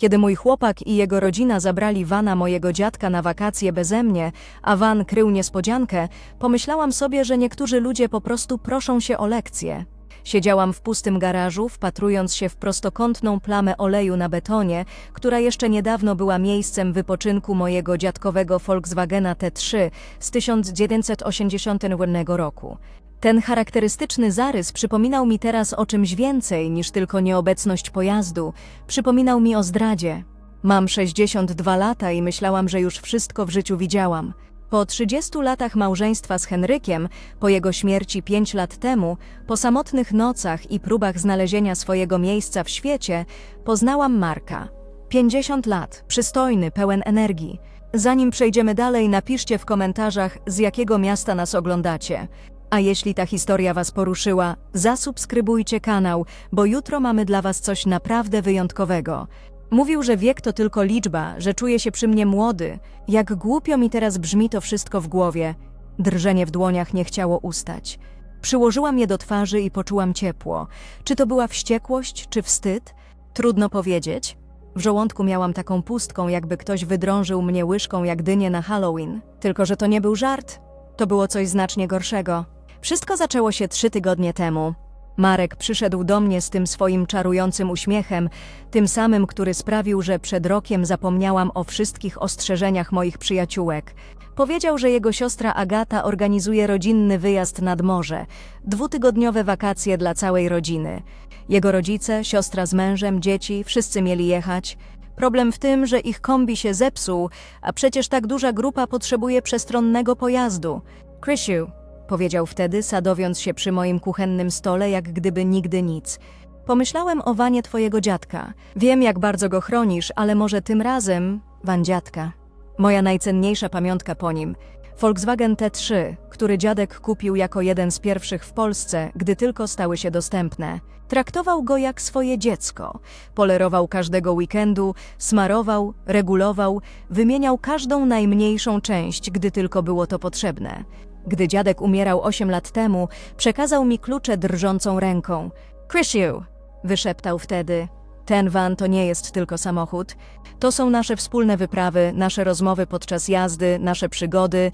Kiedy mój chłopak i jego rodzina zabrali Vana mojego dziadka na wakacje beze mnie, a Van krył niespodziankę, pomyślałam sobie, że niektórzy ludzie po prostu proszą się o lekcje. Siedziałam w pustym garażu, wpatrując się w prostokątną plamę oleju na betonie, która jeszcze niedawno była miejscem wypoczynku mojego dziadkowego Volkswagena T3 z 1981 roku. Ten charakterystyczny zarys przypominał mi teraz o czymś więcej niż tylko nieobecność pojazdu, przypominał mi o zdradzie. Mam 62 lata i myślałam, że już wszystko w życiu widziałam. Po 30 latach małżeństwa z Henrykiem, po jego śmierci 5 lat temu, po samotnych nocach i próbach znalezienia swojego miejsca w świecie, poznałam Marka. 50 lat, przystojny, pełen energii. Zanim przejdziemy dalej, napiszcie w komentarzach, z jakiego miasta nas oglądacie. A jeśli ta historia Was poruszyła, zasubskrybujcie kanał, bo jutro mamy dla Was coś naprawdę wyjątkowego. Mówił, że wiek to tylko liczba, że czuje się przy mnie młody. Jak głupio mi teraz brzmi to wszystko w głowie. Drżenie w dłoniach nie chciało ustać. Przyłożyłam je do twarzy i poczułam ciepło. Czy to była wściekłość, czy wstyd? Trudno powiedzieć. W żołądku miałam taką pustką, jakby ktoś wydrążył mnie łyżką jak dynię na Halloween. Tylko, że to nie był żart. To było coś znacznie gorszego. Wszystko zaczęło się trzy tygodnie temu. Marek przyszedł do mnie z tym swoim czarującym uśmiechem, tym samym, który sprawił, że przed rokiem zapomniałam o wszystkich ostrzeżeniach moich przyjaciółek. Powiedział, że jego siostra Agata organizuje rodzinny wyjazd nad morze, dwutygodniowe wakacje dla całej rodziny. Jego rodzice, siostra z mężem, dzieci, wszyscy mieli jechać. Problem w tym, że ich kombi się zepsuł, a przecież tak duża grupa potrzebuje przestronnego pojazdu. Krysiu, powiedział wtedy, sadowiąc się przy moim kuchennym stole, jak gdyby nigdy nic. Pomyślałem o wanie twojego dziadka. Wiem, jak bardzo go chronisz, ale może tym razem van dziadka. Moja najcenniejsza pamiątka po nim. Volkswagen T3, który dziadek kupił jako jeden z pierwszych w Polsce, gdy tylko stały się dostępne. Traktował go jak swoje dziecko. Polerował każdego weekendu, smarował, regulował, wymieniał każdą najmniejszą część, gdy tylko było to potrzebne. Gdy dziadek umierał 8 lat temu, przekazał mi klucze drżącą ręką. Chrisu! wyszeptał wtedy. Ten van to nie jest tylko samochód. To są nasze wspólne wyprawy, nasze rozmowy podczas jazdy, nasze przygody.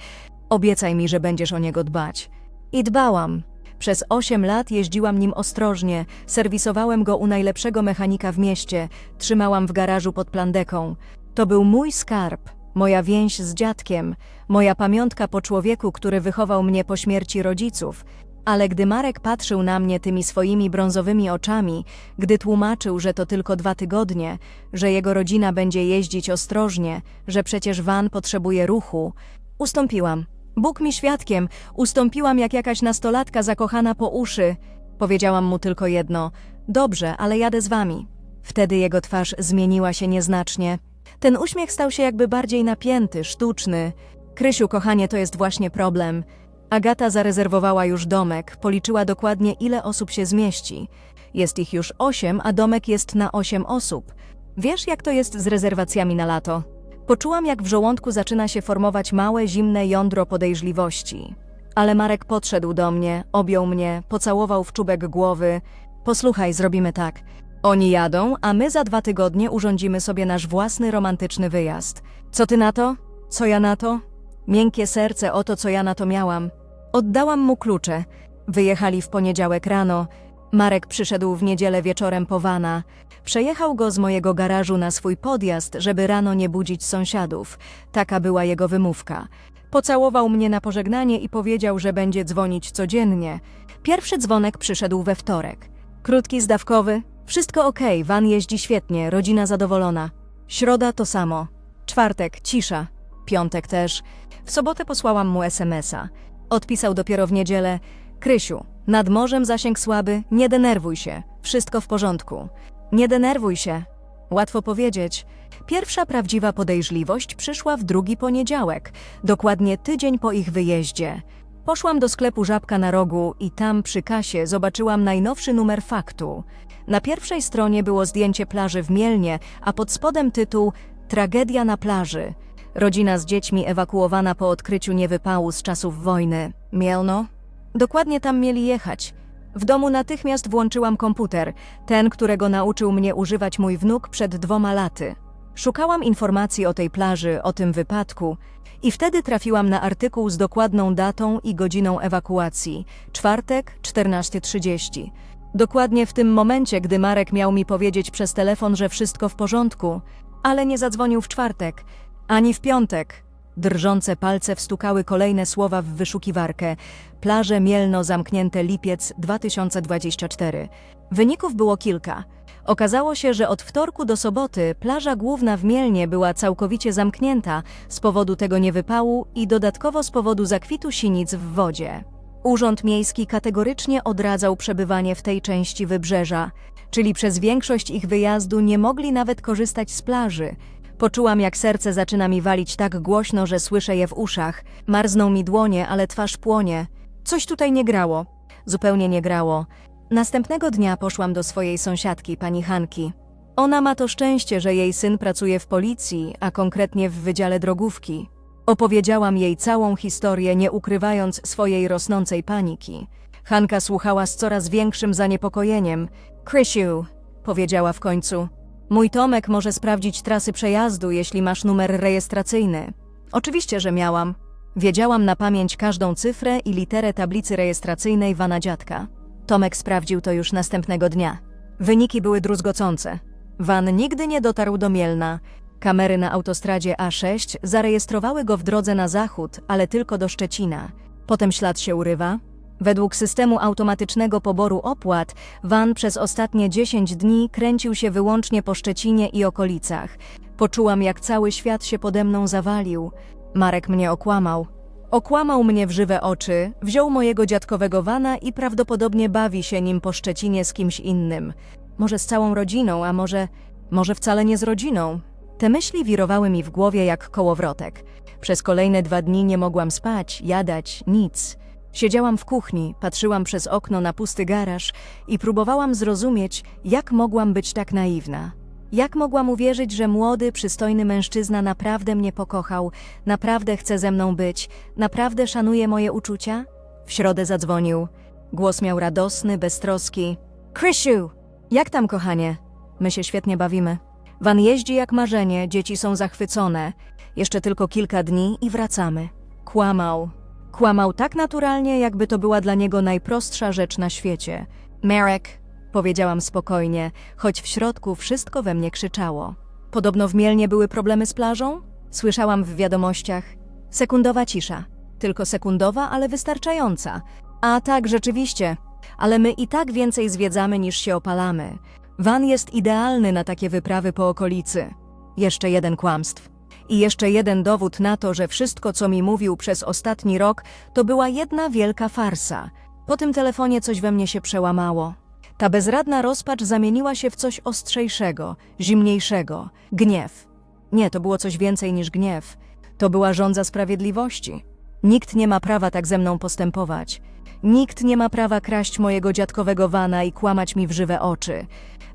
Obiecaj mi, że będziesz o niego dbać. I dbałam. Przez 8 lat jeździłam nim ostrożnie, serwisowałem go u najlepszego mechanika w mieście, trzymałam w garażu pod plandeką. To był mój skarb, moja więź z dziadkiem, moja pamiątka po człowieku, który wychował mnie po śmierci rodziców. Ale gdy Marek patrzył na mnie tymi swoimi brązowymi oczami, gdy tłumaczył, że to tylko dwa tygodnie, że jego rodzina będzie jeździć ostrożnie, że przecież van potrzebuje ruchu, ustąpiłam. Bóg mi świadkiem, ustąpiłam jak jakaś nastolatka zakochana po uszy. Powiedziałam mu tylko jedno: Dobrze, ale jadę z wami. Wtedy jego twarz zmieniła się nieznacznie. Ten uśmiech stał się jakby bardziej napięty, sztuczny. Krysiu, kochanie, to jest właśnie problem. Agata zarezerwowała już domek, policzyła dokładnie ile osób się zmieści. Jest ich już osiem, a domek jest na osiem osób. Wiesz, jak to jest z rezerwacjami na lato? Poczułam, jak w żołądku zaczyna się formować małe, zimne jądro podejrzliwości. Ale Marek podszedł do mnie, objął mnie, pocałował w czubek głowy. Posłuchaj, zrobimy tak. Oni jadą, a my za dwa tygodnie urządzimy sobie nasz własny romantyczny wyjazd. Co ty na to? Co ja na to? Miękkie serce o to, co ja na to miałam. Oddałam mu klucze. Wyjechali w poniedziałek rano. Marek przyszedł w niedzielę wieczorem po wana. Przejechał go z mojego garażu na swój podjazd, żeby rano nie budzić sąsiadów. Taka była jego wymówka. Pocałował mnie na pożegnanie i powiedział, że będzie dzwonić codziennie. Pierwszy dzwonek przyszedł we wtorek. Krótki, zdawkowy. Wszystko okej, van jeździ świetnie, rodzina zadowolona. Środa to samo. Czwartek cisza. Piątek też. W sobotę posłałam mu SMS-a. Odpisał dopiero w niedzielę. Krysiu, nad morzem zasięg słaby, nie denerwuj się. Wszystko w porządku. Nie denerwuj się. Łatwo powiedzieć. Pierwsza prawdziwa podejrzliwość przyszła w drugi poniedziałek, dokładnie tydzień po ich wyjeździe. Poszłam do sklepu Żabka na rogu i tam przy kasie zobaczyłam najnowszy numer faktu. Na pierwszej stronie było zdjęcie plaży w Mielnie, a pod spodem tytuł Tragedia na plaży. Rodzina z dziećmi ewakuowana po odkryciu niewypału z czasów wojny. Mielno? Dokładnie tam mieli jechać. W domu natychmiast włączyłam komputer, ten, którego nauczył mnie używać mój wnuk przed dwoma laty. Szukałam informacji o tej plaży, o tym wypadku i wtedy trafiłam na artykuł z dokładną datą i godziną ewakuacji czwartek 14.30. Dokładnie w tym momencie, gdy Marek miał mi powiedzieć przez telefon, że wszystko w porządku, ale nie zadzwonił w czwartek, ani w piątek. Drżące palce wstukały kolejne słowa w wyszukiwarkę. Plaże Mielno zamknięte lipiec 2024. Wyników było kilka. Okazało się, że od wtorku do soboty plaża główna w Mielnie była całkowicie zamknięta z powodu tego niewypału i dodatkowo z powodu zakwitu sinic w wodzie. Urząd Miejski kategorycznie odradzał przebywanie w tej części wybrzeża, czyli przez większość ich wyjazdu nie mogli nawet korzystać z plaży. Poczułam, jak serce zaczyna mi walić tak głośno, że słyszę je w uszach. Marzną mi dłonie, ale twarz płonie. Coś tutaj nie grało. Zupełnie nie grało. Następnego dnia poszłam do swojej sąsiadki, pani Hanki. Ona ma to szczęście, że jej syn pracuje w policji, a konkretnie w Wydziale Drogówki. Opowiedziałam jej całą historię, nie ukrywając swojej rosnącej paniki. Hanka słuchała z coraz większym zaniepokojeniem. Krysiu, powiedziała w końcu, mój Tomek może sprawdzić trasy przejazdu, jeśli masz numer rejestracyjny. Oczywiście, że miałam. Wiedziałam na pamięć każdą cyfrę i literę tablicy rejestracyjnej wana dziadka. Tomek sprawdził to już następnego dnia. Wyniki były druzgocące. Van nigdy nie dotarł do Mielna. Kamery na autostradzie A6 zarejestrowały go w drodze na zachód, ale tylko do Szczecina. Potem ślad się urywa. Według systemu automatycznego poboru opłat, van przez ostatnie 10 dni kręcił się wyłącznie po Szczecinie i okolicach. Poczułam, jak cały świat się pode mną zawalił. Marek mnie okłamał. Okłamał mnie w żywe oczy, wziął mojego dziadkowego wana i prawdopodobnie bawi się nim po Szczecinie z kimś innym. Może z całą rodziną, a może, może wcale nie z rodziną. Te myśli wirowały mi w głowie jak kołowrotek. Przez kolejne dwa dni nie mogłam spać, jadać, nic. Siedziałam w kuchni, patrzyłam przez okno na pusty garaż i próbowałam zrozumieć, jak mogłam być tak naiwna. Jak mogłam uwierzyć, że młody, przystojny mężczyzna naprawdę mnie pokochał, naprawdę chce ze mną być, naprawdę szanuje moje uczucia? W środę zadzwonił. Głos miał radosny, beztroski. Krysiu! Jak tam, kochanie? My się świetnie bawimy. Van jeździ jak marzenie, dzieci są zachwycone. Jeszcze tylko kilka dni i wracamy. Kłamał. Kłamał tak naturalnie, jakby to była dla niego najprostsza rzecz na świecie. Marek, powiedziałam spokojnie, choć w środku wszystko we mnie krzyczało. Podobno w Mielnie były problemy z plażą? Słyszałam w wiadomościach. Sekundowa cisza. Tylko sekundowa, ale wystarczająca. A tak, rzeczywiście. Ale my i tak więcej zwiedzamy niż się opalamy. Van jest idealny na takie wyprawy po okolicy. Jeszcze jeden kłamstw. I jeszcze jeden dowód na to, że wszystko, co mi mówił przez ostatni rok, to była jedna wielka farsa. Po tym telefonie coś we mnie się przełamało. Ta bezradna rozpacz zamieniła się w coś ostrzejszego, zimniejszego gniew. Nie, to było coś więcej niż gniew. To była żądza sprawiedliwości. Nikt nie ma prawa tak ze mną postępować. Nikt nie ma prawa kraść mojego dziadkowego wana i kłamać mi w żywe oczy.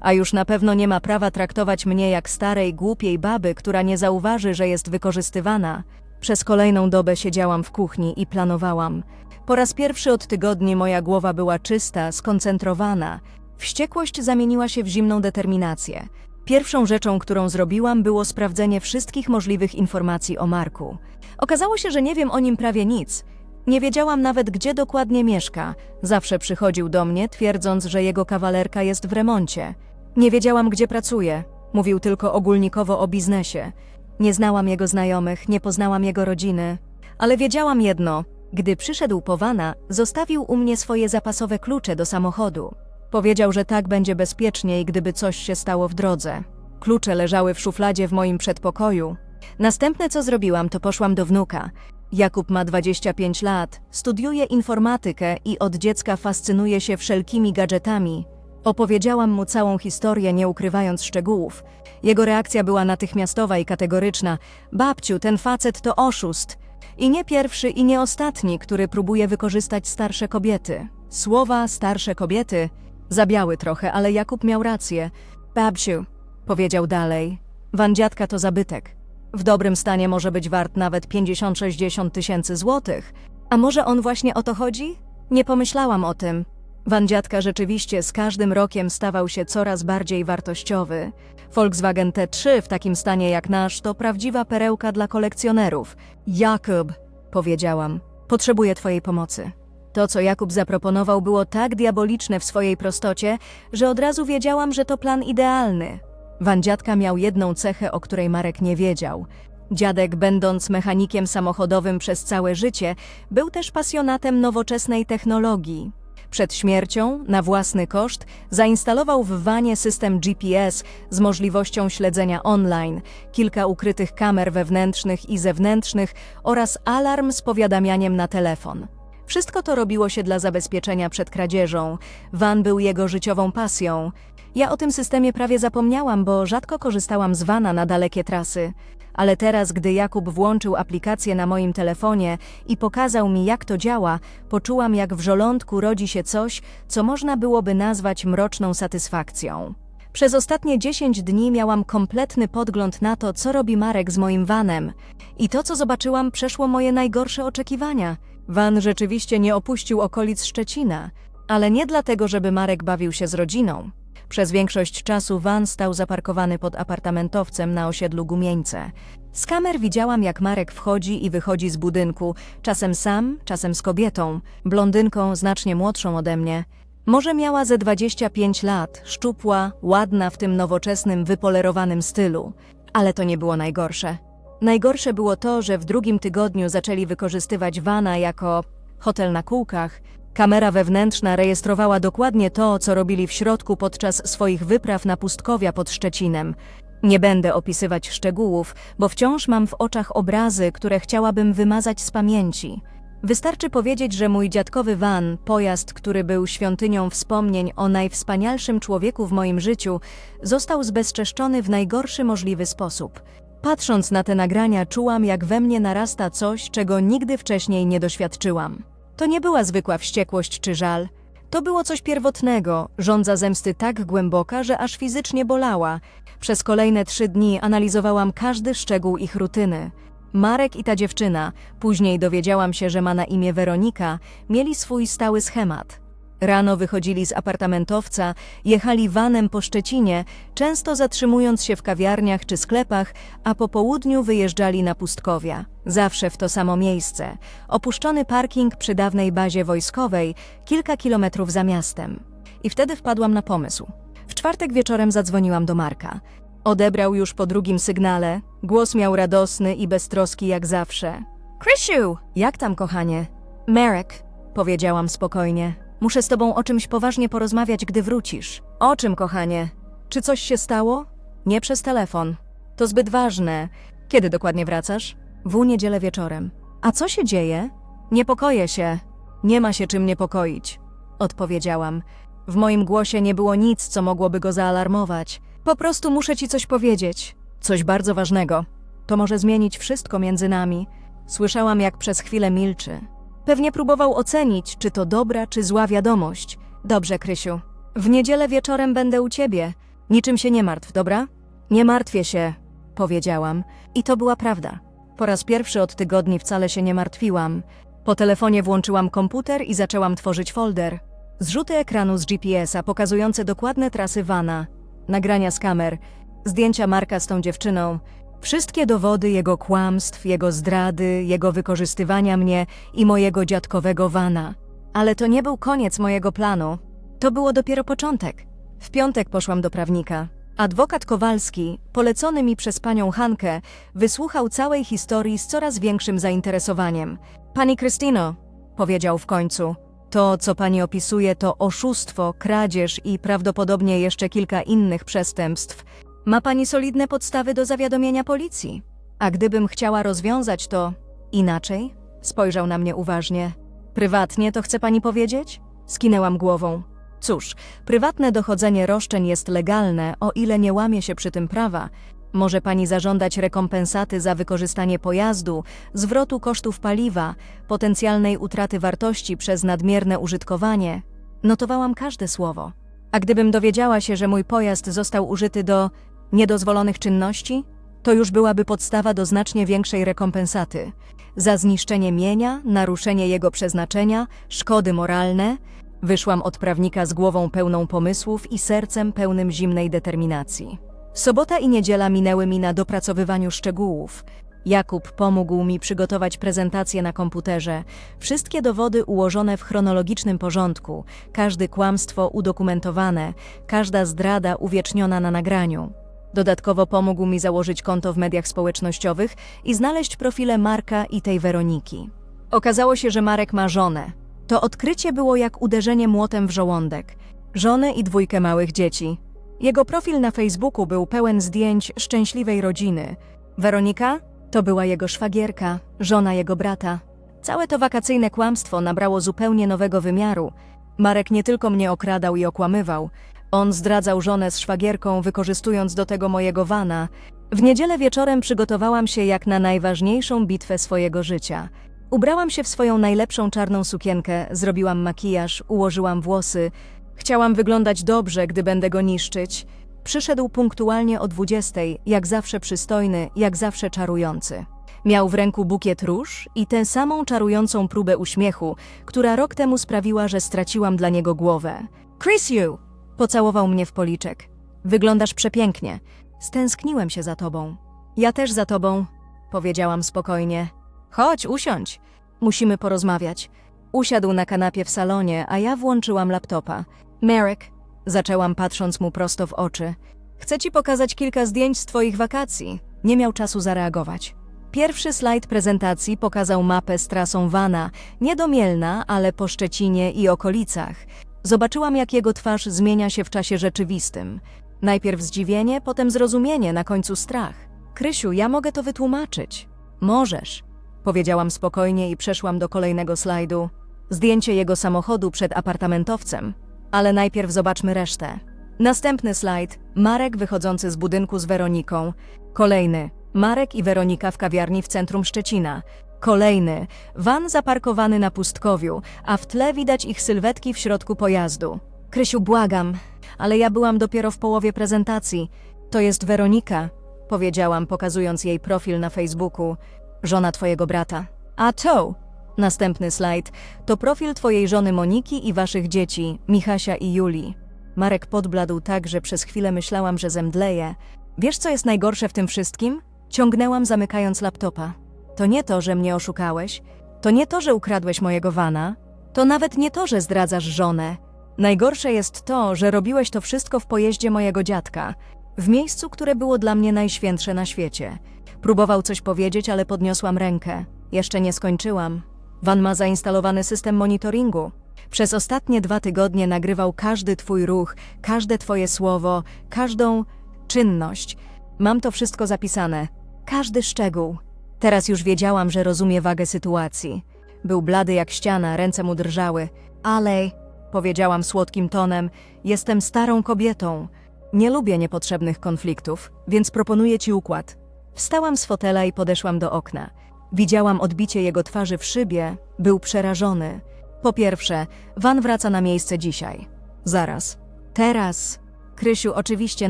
A już na pewno nie ma prawa traktować mnie jak starej, głupiej baby, która nie zauważy, że jest wykorzystywana. Przez kolejną dobę siedziałam w kuchni i planowałam. Po raz pierwszy od tygodni moja głowa była czysta, skoncentrowana. Wściekłość zamieniła się w zimną determinację. Pierwszą rzeczą, którą zrobiłam, było sprawdzenie wszystkich możliwych informacji o Marku. Okazało się, że nie wiem o nim prawie nic. Nie wiedziałam nawet, gdzie dokładnie mieszka. Zawsze przychodził do mnie, twierdząc, że jego kawalerka jest w remoncie. Nie wiedziałam, gdzie pracuje. Mówił tylko ogólnikowo o biznesie. Nie znałam jego znajomych, nie poznałam jego rodziny. Ale wiedziałam jedno. Gdy przyszedł po Wana, zostawił u mnie swoje zapasowe klucze do samochodu. Powiedział, że tak będzie bezpieczniej, gdyby coś się stało w drodze. Klucze leżały w szufladzie w moim przedpokoju. Następne, co zrobiłam, to poszłam do wnuka. Jakub ma 25 lat, studiuje informatykę i od dziecka fascynuje się wszelkimi gadżetami. Opowiedziałam mu całą historię, nie ukrywając szczegółów. Jego reakcja była natychmiastowa i kategoryczna. Babciu, ten facet to oszust. I nie pierwszy i nie ostatni, który próbuje wykorzystać starsze kobiety. Słowa starsze kobiety zabiały trochę, ale Jakub miał rację. Babciu, powiedział dalej, van dziadka to zabytek. W dobrym stanie może być wart nawet 50-60 tysięcy złotych. A może on właśnie o to chodzi? Nie pomyślałam o tym. Van dziadka rzeczywiście z każdym rokiem stawał się coraz bardziej wartościowy. Volkswagen T3 w takim stanie jak nasz to prawdziwa perełka dla kolekcjonerów. Jakub, powiedziałam, potrzebuję twojej pomocy. To, co Jakub zaproponował, było tak diaboliczne w swojej prostocie, że od razu wiedziałam, że to plan idealny. Van dziadka miał jedną cechę, o której Marek nie wiedział. Dziadek, będąc mechanikiem samochodowym przez całe życie, był też pasjonatem nowoczesnej technologii. Przed śmiercią, na własny koszt, zainstalował w wanie system GPS z możliwością śledzenia online, kilka ukrytych kamer wewnętrznych i zewnętrznych oraz alarm z powiadamianiem na telefon. Wszystko to robiło się dla zabezpieczenia przed kradzieżą. Van był jego życiową pasją. Ja o tym systemie prawie zapomniałam, bo rzadko korzystałam z Vana na dalekie trasy. Ale teraz, gdy Jakub włączył aplikację na moim telefonie i pokazał mi, jak to działa, poczułam, jak w żołądku rodzi się coś, co można byłoby nazwać mroczną satysfakcją. Przez ostatnie 10 dni miałam kompletny podgląd na to, co robi Marek z moim vanem. I to, co zobaczyłam, przeszło moje najgorsze oczekiwania. Van rzeczywiście nie opuścił okolic Szczecina, ale nie dlatego, żeby Marek bawił się z rodziną. Przez większość czasu van stał zaparkowany pod apartamentowcem na osiedlu Gumieńce. Z kamer widziałam, jak Marek wchodzi i wychodzi z budynku, czasem sam, czasem z kobietą, blondynką znacznie młodszą ode mnie. Może miała ze 25 lat, szczupła, ładna w tym nowoczesnym, wypolerowanym stylu. Ale to nie było najgorsze. Najgorsze było to, że w drugim tygodniu zaczęli wykorzystywać Vana jako hotel na kółkach. Kamera wewnętrzna rejestrowała dokładnie to, co robili w środku podczas swoich wypraw na pustkowia pod Szczecinem. Nie będę opisywać szczegółów, bo wciąż mam w oczach obrazy, które chciałabym wymazać z pamięci. Wystarczy powiedzieć, że mój dziadkowy van, pojazd, który był świątynią wspomnień o najwspanialszym człowieku w moim życiu, został zbezczeszczony w najgorszy możliwy sposób. Patrząc na te nagrania, czułam, jak we mnie narasta coś, czego nigdy wcześniej nie doświadczyłam. To nie była zwykła wściekłość czy żal. To było coś pierwotnego, żądza zemsty tak głęboka, że aż fizycznie bolała. Przez kolejne trzy dni analizowałam każdy szczegół ich rutyny. Marek i ta dziewczyna, później dowiedziałam się, że ma na imię Weronika, mieli swój stały schemat. Rano wychodzili z apartamentowca, jechali vanem po Szczecinie, często zatrzymując się w kawiarniach czy sklepach, a po południu wyjeżdżali na pustkowia. Zawsze w to samo miejsce. Opuszczony parking przy dawnej bazie wojskowej, kilka kilometrów za miastem. I wtedy wpadłam na pomysł. W czwartek wieczorem zadzwoniłam do Marka. Odebrał już po drugim sygnale. Głos miał radosny i beztroski jak zawsze. Krysiu! Jak tam, kochanie? Marek, powiedziałam spokojnie. Muszę z tobą o czymś poważnie porozmawiać, gdy wrócisz. O czym, kochanie? Czy coś się stało? Nie przez telefon. To zbyt ważne. Kiedy dokładnie wracasz? W niedzielę wieczorem. A co się dzieje? Niepokoję się. Nie ma się czym niepokoić. Odpowiedziałam. W moim głosie nie było nic, co mogłoby go zaalarmować. Po prostu muszę ci coś powiedzieć. Coś bardzo ważnego. To może zmienić wszystko między nami. Słyszałam, jak przez chwilę milczy. Pewnie próbował ocenić, czy to dobra, czy zła wiadomość. Dobrze, Krysiu. W niedzielę wieczorem będę u ciebie. Niczym się nie martw, dobra? Nie martwię się, powiedziałam. I to była prawda. Po raz pierwszy od tygodni wcale się nie martwiłam. Po telefonie włączyłam komputer i zaczęłam tworzyć folder. Zrzuty ekranu z GPS-a pokazujące dokładne trasy Vana, nagrania z kamer, zdjęcia Marka z tą dziewczyną, wszystkie dowody jego kłamstw, jego zdrady, jego wykorzystywania mnie i mojego dziadkowego Vana. Ale to nie był koniec mojego planu. To było dopiero początek. W piątek poszłam do prawnika. Adwokat Kowalski, polecony mi przez panią Hankę, wysłuchał całej historii z coraz większym zainteresowaniem. Pani Krystyno, powiedział w końcu, to, co pani opisuje, to oszustwo, kradzież i prawdopodobnie jeszcze kilka innych przestępstw. Ma pani solidne podstawy do zawiadomienia policji. A gdybym chciała rozwiązać to inaczej? Spojrzał na mnie uważnie. Prywatnie to chce pani powiedzieć? Skinęłam głową. Cóż, prywatne dochodzenie roszczeń jest legalne, o ile nie łamie się przy tym prawa. Może pani zażądać rekompensaty za wykorzystanie pojazdu, zwrotu kosztów paliwa, potencjalnej utraty wartości przez nadmierne użytkowanie. Notowałam każde słowo. A gdybym dowiedziała się, że mój pojazd został użyty do niedozwolonych czynności, to już byłaby podstawa do znacznie większej rekompensaty. Za zniszczenie mienia, naruszenie jego przeznaczenia, szkody moralne, Wyszłam od prawnika z głową pełną pomysłów i sercem pełnym zimnej determinacji. Sobota i niedziela minęły mi na dopracowywaniu szczegółów. Jakub pomógł mi przygotować prezentację na komputerze, wszystkie dowody ułożone w chronologicznym porządku, każde kłamstwo udokumentowane, każda zdrada uwieczniona na nagraniu. Dodatkowo pomógł mi założyć konto w mediach społecznościowych i znaleźć profile Marka i tej Weroniki. Okazało się, że Marek ma żonę. To odkrycie było jak uderzenie młotem w żołądek. Żonę i dwójkę małych dzieci. Jego profil na Facebooku był pełen zdjęć szczęśliwej rodziny. Weronika to była jego szwagierka, żona jego brata. Całe to wakacyjne kłamstwo nabrało zupełnie nowego wymiaru. Marek nie tylko mnie okradał i okłamywał, on zdradzał żonę z szwagierką, wykorzystując do tego mojego wana. W niedzielę wieczorem przygotowałam się jak na najważniejszą bitwę swojego życia. Ubrałam się w swoją najlepszą czarną sukienkę, zrobiłam makijaż, ułożyłam włosy. Chciałam wyglądać dobrze, gdy będę go niszczyć. Przyszedł punktualnie o dwudziestej, jak zawsze przystojny, jak zawsze czarujący. Miał w ręku bukiet róż i tę samą czarującą próbę uśmiechu, która rok temu sprawiła, że straciłam dla niego głowę. Chrisu! Pocałował mnie w policzek. Wyglądasz przepięknie. Stęskniłem się za tobą. Ja też za tobą, powiedziałam spokojnie. Chodź, usiądź. Musimy porozmawiać. Usiadł na kanapie w salonie, a ja włączyłam laptopa. Marek, zaczęłam patrząc mu prosto w oczy. Chcę ci pokazać kilka zdjęć z twoich wakacji. Nie miał czasu zareagować. Pierwszy slajd prezentacji pokazał mapę z trasą Wana, nie do Mielna, ale po Szczecinie i okolicach. Zobaczyłam, jak jego twarz zmienia się w czasie rzeczywistym. Najpierw zdziwienie, potem zrozumienie, na końcu strach. Krysiu, ja mogę to wytłumaczyć. Możesz, powiedziałam spokojnie i przeszłam do kolejnego slajdu. Zdjęcie jego samochodu przed apartamentowcem. Ale najpierw zobaczmy resztę. Następny slajd. Marek wychodzący z budynku z Weroniką. Kolejny. Marek i Weronika w kawiarni w centrum Szczecina. Kolejny. Van zaparkowany na pustkowiu, a w tle widać ich sylwetki w środku pojazdu. Krysiu, błagam, ale ja byłam dopiero w połowie prezentacji. To jest Weronika, powiedziałam, pokazując jej profil na Facebooku. Żona twojego brata. A to, następny slajd, to profil twojej żony Moniki i waszych dzieci, Michasia i Julii. Marek podbladł tak, że przez chwilę myślałam, że zemdleję. Wiesz, co jest najgorsze w tym wszystkim? Ciągnęłam, zamykając laptopa. To nie to, że mnie oszukałeś, to nie to, że ukradłeś mojego wana, to nawet nie to, że zdradzasz żonę. Najgorsze jest to, że robiłeś to wszystko w pojeździe mojego dziadka, w miejscu, które było dla mnie najświętsze na świecie. Próbował coś powiedzieć, ale podniosłam rękę. Jeszcze nie skończyłam. Van ma zainstalowany system monitoringu. Przez ostatnie dwa tygodnie nagrywał każdy twój ruch, każde twoje słowo, każdą czynność. Mam to wszystko zapisane. Każdy szczegół. Teraz już wiedziałam, że rozumie wagę sytuacji. Był blady jak ściana, ręce mu drżały. Ale, powiedziałam słodkim tonem, jestem starą kobietą. Nie lubię niepotrzebnych konfliktów, więc proponuję ci układ. Wstałam z fotela i podeszłam do okna. Widziałam odbicie jego twarzy w szybie, był przerażony. Po pierwsze, Van wraca na miejsce dzisiaj. Zaraz. Teraz. Krysiu, oczywiście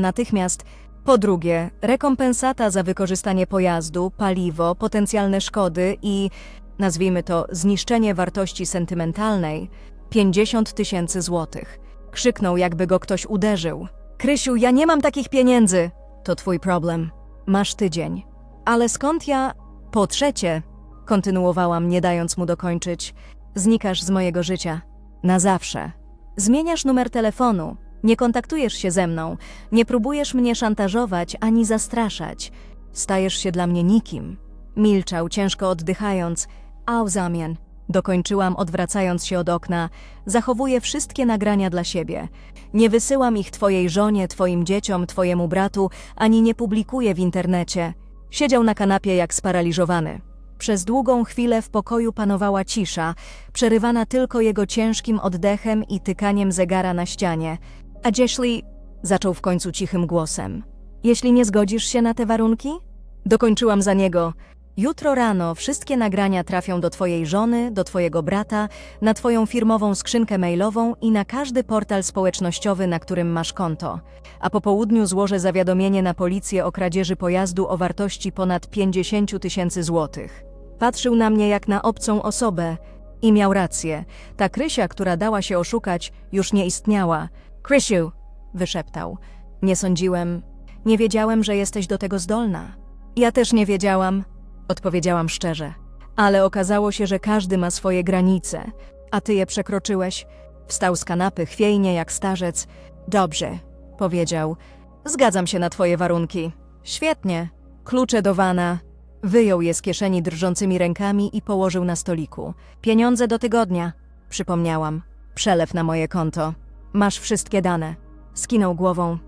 natychmiast. Po drugie, rekompensata za wykorzystanie pojazdu, paliwo, potencjalne szkody i, nazwijmy to, zniszczenie wartości sentymentalnej 50 tysięcy złotych. Krzyknął, jakby go ktoś uderzył. Krysiu, ja nie mam takich pieniędzy! To twój problem. Masz tydzień. Ale skąd ja. Po trzecie, kontynuowałam, nie dając mu dokończyć, znikasz z mojego życia. Na zawsze. Zmieniasz numer telefonu. Nie kontaktujesz się ze mną. Nie próbujesz mnie szantażować ani zastraszać. Stajesz się dla mnie nikim. Milczał, ciężko oddychając. A w zamian. Dokończyłam, odwracając się od okna. Zachowuję wszystkie nagrania dla siebie. Nie wysyłam ich twojej żonie, twoim dzieciom, twojemu bratu, ani nie publikuję w internecie. Siedział na kanapie jak sparaliżowany. Przez długą chwilę w pokoju panowała cisza, przerywana tylko jego ciężkim oddechem i tykaniem zegara na ścianie. A jeśli... zaczął w końcu cichym głosem. Jeśli nie zgodzisz się na te warunki? Dokończyłam za niego. Jutro rano wszystkie nagrania trafią do twojej żony, do twojego brata, na twoją firmową skrzynkę mailową i na każdy portal społecznościowy, na którym masz konto. A po południu złożę zawiadomienie na policję o kradzieży pojazdu o wartości ponad 50 tysięcy złotych. Patrzył na mnie jak na obcą osobę. I miał rację. Ta Krysia, która dała się oszukać, już nie istniała. Krysiu, wyszeptał. Nie sądziłem, nie wiedziałem, że jesteś do tego zdolna. Ja też nie wiedziałam, odpowiedziałam szczerze. Ale okazało się, że każdy ma swoje granice, a ty je przekroczyłeś. Wstał z kanapy chwiejnie jak starzec. Dobrze, powiedział. Zgadzam się na twoje warunki. Świetnie. Klucze do wana. Wyjął je z kieszeni drżącymi rękami i położył na stoliku. Pieniądze do tygodnia, przypomniałam. Przelew na moje konto. Masz wszystkie dane. Skinął głową.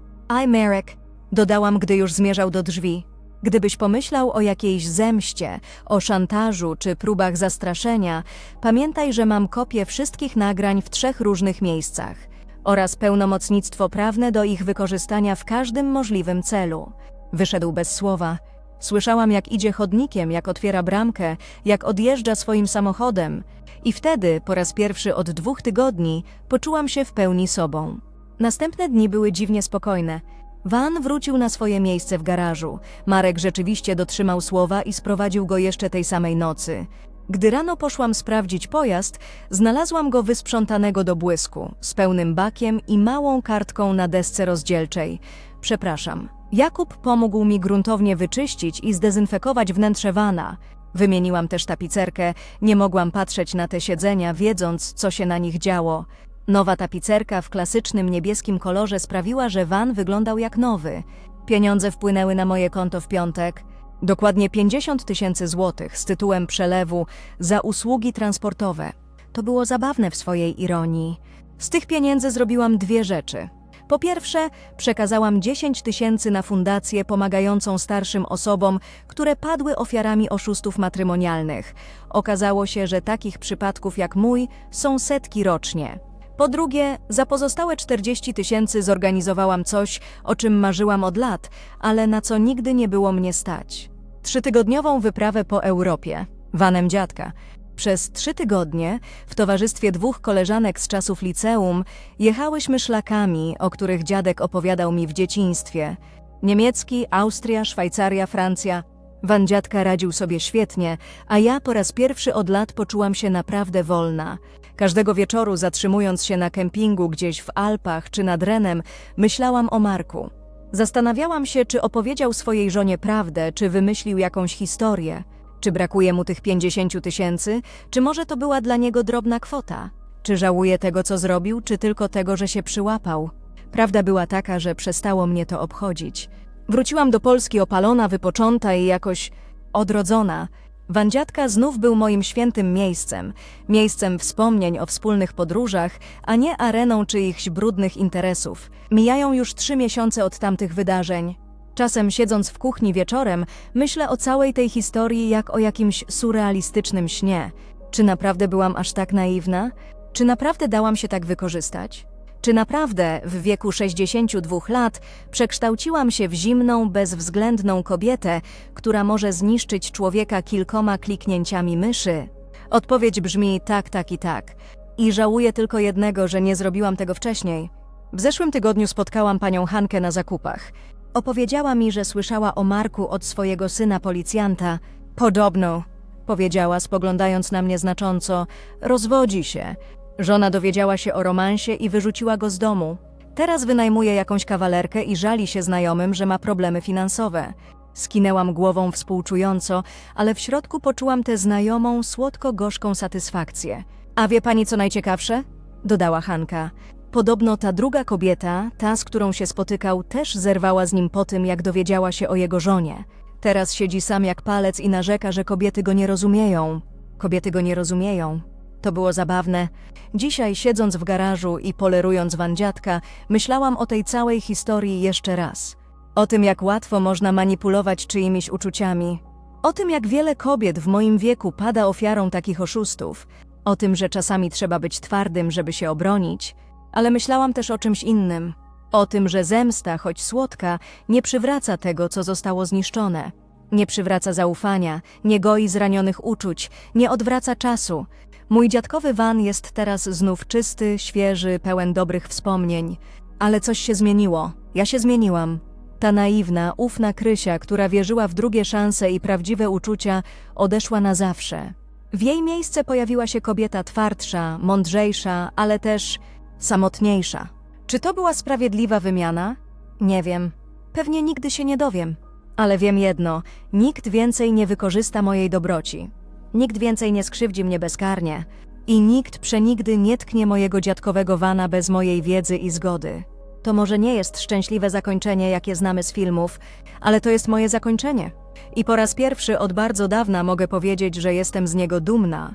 I, Marek, dodałam, gdy już zmierzał do drzwi. Gdybyś pomyślał o jakiejś zemście, o szantażu czy próbach zastraszenia, pamiętaj, że mam kopię wszystkich nagrań w trzech różnych miejscach oraz pełnomocnictwo prawne do ich wykorzystania w każdym możliwym celu. Wyszedł bez słowa. Słyszałam, jak idzie chodnikiem, jak otwiera bramkę, jak odjeżdża swoim samochodem. I wtedy, po raz pierwszy od dwóch tygodni, poczułam się w pełni sobą. Następne dni były dziwnie spokojne. Van wrócił na swoje miejsce w garażu. Marek rzeczywiście dotrzymał słowa i sprowadził go jeszcze tej samej nocy. Gdy rano poszłam sprawdzić pojazd, znalazłam go wysprzątanego do błysku, z pełnym bakiem i małą kartką na desce rozdzielczej. Przepraszam. Jakub pomógł mi gruntownie wyczyścić i zdezynfekować wnętrze wana. Wymieniłam też tapicerkę, nie mogłam patrzeć na te siedzenia, wiedząc, co się na nich działo. Nowa tapicerka w klasycznym niebieskim kolorze sprawiła, że van wyglądał jak nowy. Pieniądze wpłynęły na moje konto w piątek. Dokładnie 50 tysięcy złotych z tytułem przelewu za usługi transportowe. To było zabawne w swojej ironii. Z tych pieniędzy zrobiłam dwie rzeczy. Po pierwsze, przekazałam 10 tysięcy na fundację pomagającą starszym osobom, które padły ofiarami oszustów matrymonialnych. Okazało się, że takich przypadków jak mój są setki rocznie. Po drugie, za pozostałe 40 tysięcy zorganizowałam coś, o czym marzyłam od lat, ale na co nigdy nie było mnie stać. Trzytygodniową wyprawę po Europie, vanem dziadka. Przez trzy tygodnie, w towarzystwie dwóch koleżanek z czasów liceum, jechałyśmy szlakami, o których dziadek opowiadał mi w dzieciństwie. Niemiecki, Austria, Szwajcaria, Francja. Van dziadka radził sobie świetnie, a ja po raz pierwszy od lat poczułam się naprawdę wolna. Każdego wieczoru zatrzymując się na kempingu gdzieś w Alpach czy nad Renem, myślałam o Marku. Zastanawiałam się, czy opowiedział swojej żonie prawdę, czy wymyślił jakąś historię. Czy brakuje mu tych 50 tysięcy, czy może to była dla niego drobna kwota? Czy żałuje tego, co zrobił, czy tylko tego, że się przyłapał? Prawda była taka, że przestało mnie to obchodzić. Wróciłam do Polski opalona, wypoczęta i jakoś odrodzona. Wandziatka znów był moim świętym miejscem, miejscem wspomnień o wspólnych podróżach, a nie areną czyichś brudnych interesów. Mijają już trzy miesiące od tamtych wydarzeń. Czasem siedząc w kuchni wieczorem, myślę o całej tej historii jak o jakimś surrealistycznym śnie. Czy naprawdę byłam aż tak naiwna? Czy naprawdę dałam się tak wykorzystać? Czy naprawdę w wieku 62 lat przekształciłam się w zimną, bezwzględną kobietę, która może zniszczyć człowieka kilkoma kliknięciami myszy? Odpowiedź brzmi tak, tak i tak. I żałuję tylko jednego, że nie zrobiłam tego wcześniej. W zeszłym tygodniu spotkałam panią Hankę na zakupach. Opowiedziała mi, że słyszała o Marku od swojego syna policjanta. Podobno, powiedziała, spoglądając na mnie znacząco, rozwodzi się. Żona dowiedziała się o romansie i wyrzuciła go z domu. Teraz wynajmuje jakąś kawalerkę i żali się znajomym, że ma problemy finansowe. Skinęłam głową współczująco, ale w środku poczułam tę znajomą, słodko-gorzką satysfakcję. A wie pani co najciekawsze? dodała Hanka. Podobno ta druga kobieta, ta z którą się spotykał, też zerwała z nim po tym, jak dowiedziała się o jego żonie. Teraz siedzi sam jak palec i narzeka, że kobiety go nie rozumieją. Kobiety go nie rozumieją. To było zabawne. Dzisiaj, siedząc w garażu i polerując wandziatka, myślałam o tej całej historii jeszcze raz. O tym, jak łatwo można manipulować czyimiś uczuciami. O tym, jak wiele kobiet w moim wieku pada ofiarą takich oszustów. O tym, że czasami trzeba być twardym, żeby się obronić. Ale myślałam też o czymś innym. O tym, że zemsta, choć słodka, nie przywraca tego, co zostało zniszczone. Nie przywraca zaufania, nie goi zranionych uczuć, nie odwraca czasu. Mój dziadkowy van jest teraz znów czysty, świeży, pełen dobrych wspomnień. Ale coś się zmieniło. Ja się zmieniłam. Ta naiwna, ufna Krysia, która wierzyła w drugie szanse i prawdziwe uczucia, odeszła na zawsze. W jej miejsce pojawiła się kobieta twardsza, mądrzejsza, ale też samotniejsza. Czy to była sprawiedliwa wymiana? Nie wiem. Pewnie nigdy się nie dowiem. Ale wiem jedno: nikt więcej nie wykorzysta mojej dobroci. Nikt więcej nie skrzywdzi mnie bezkarnie. I nikt przenigdy nie tknie mojego dziadkowego wana bez mojej wiedzy i zgody. To może nie jest szczęśliwe zakończenie, jakie znamy z filmów, ale to jest moje zakończenie. I po raz pierwszy od bardzo dawna mogę powiedzieć, że jestem z niego dumna.